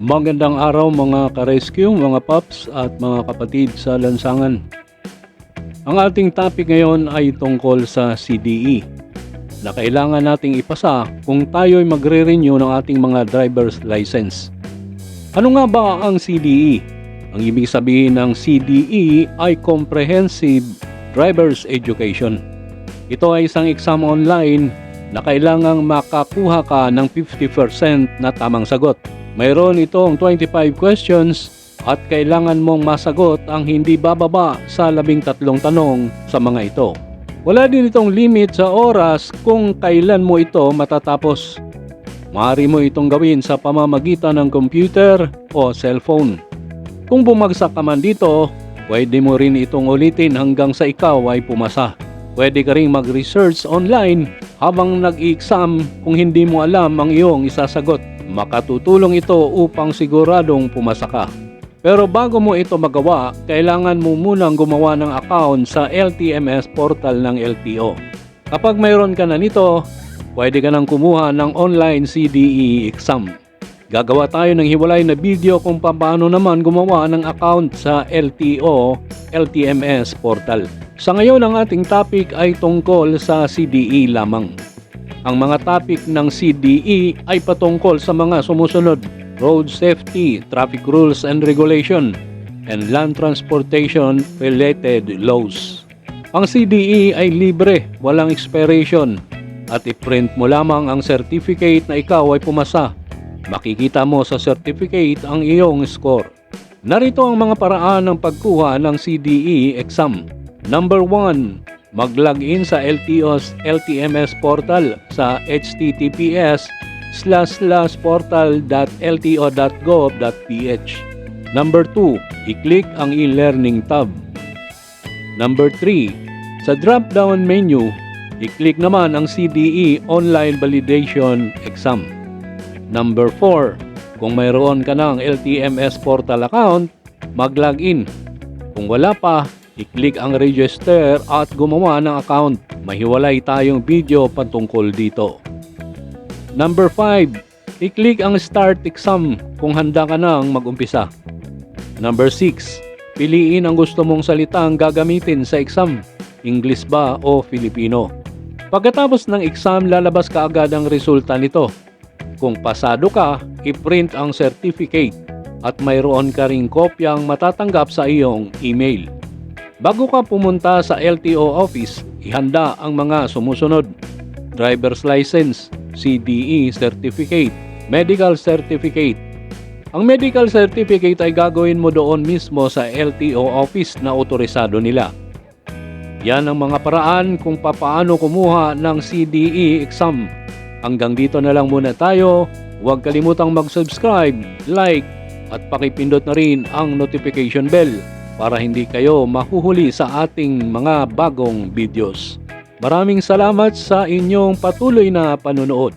Magandang araw mga ka-rescue, mga paps at mga kapatid sa lansangan. Ang ating topic ngayon ay tungkol sa CDE na kailangan nating ipasa kung tayo'y magre-renew ng ating mga driver's license. Ano nga ba ang CDE? Ang ibig sabihin ng CDE ay Comprehensive Driver's Education. Ito ay isang exam online na kailangang makakuha ka ng 50% na tamang sagot. Mayroon itong 25 questions at kailangan mong masagot ang hindi bababa sa labing tatlong tanong sa mga ito. Wala din itong limit sa oras kung kailan mo ito matatapos. Maaari mo itong gawin sa pamamagitan ng computer o cellphone. Kung bumagsak ka man dito, pwede mo rin itong ulitin hanggang sa ikaw ay pumasa. Pwede ka rin mag-research online habang nag-exam kung hindi mo alam ang iyong isasagot. Makatutulong ito upang siguradong pumasa ka. Pero bago mo ito magawa, kailangan mo munang gumawa ng account sa LTMS portal ng LTO. Kapag mayroon ka na nito, pwede ka nang kumuha ng online CDE exam. Gagawa tayo ng hiwalay na video kung paano naman gumawa ng account sa LTO LTMS portal. Sa ngayon ang ating topic ay tungkol sa CDE lamang. Ang mga topic ng CDE ay patungkol sa mga sumusunod road safety, traffic rules and regulation, and land transportation related laws. Ang CDE ay libre, walang expiration, at i-print mo lamang ang certificate na ikaw ay pumasa. Makikita mo sa certificate ang iyong score. Narito ang mga paraan ng pagkuha ng CDE exam. Number 1, mag-login sa LTO's LTMS portal sa https slash slash portal.lto.gov.ph. Number 2, i-click ang e-learning tab. Number 3, sa drop-down menu, i-click naman ang CDE Online Validation Exam. Number 4, kung mayroon ka ng LTMS portal account, mag-login. Kung wala pa, i-click ang register at gumawa ng account. Mahiwalay tayong video patungkol dito. Number 5, i-click ang start exam kung handa ka nang mag-umpisa. Number 6, piliin ang gusto mong salitang gagamitin sa exam, English ba o Filipino. Pagkatapos ng exam, lalabas ka agad ang resulta nito. Kung pasado ka, i-print ang certificate at mayroon ka ring kopyang matatanggap sa iyong email. Bago ka pumunta sa LTO office, ihanda ang mga sumusunod. Driver's license, CDE certificate, medical certificate. Ang medical certificate ay gagawin mo doon mismo sa LTO office na otorisado nila. Yan ang mga paraan kung papaano kumuha ng CDE exam. Hanggang dito na lang muna tayo. Huwag kalimutang mag-subscribe, like, at pakipindot na rin ang notification bell para hindi kayo mahuhuli sa ating mga bagong videos. Maraming salamat sa inyong patuloy na panunood.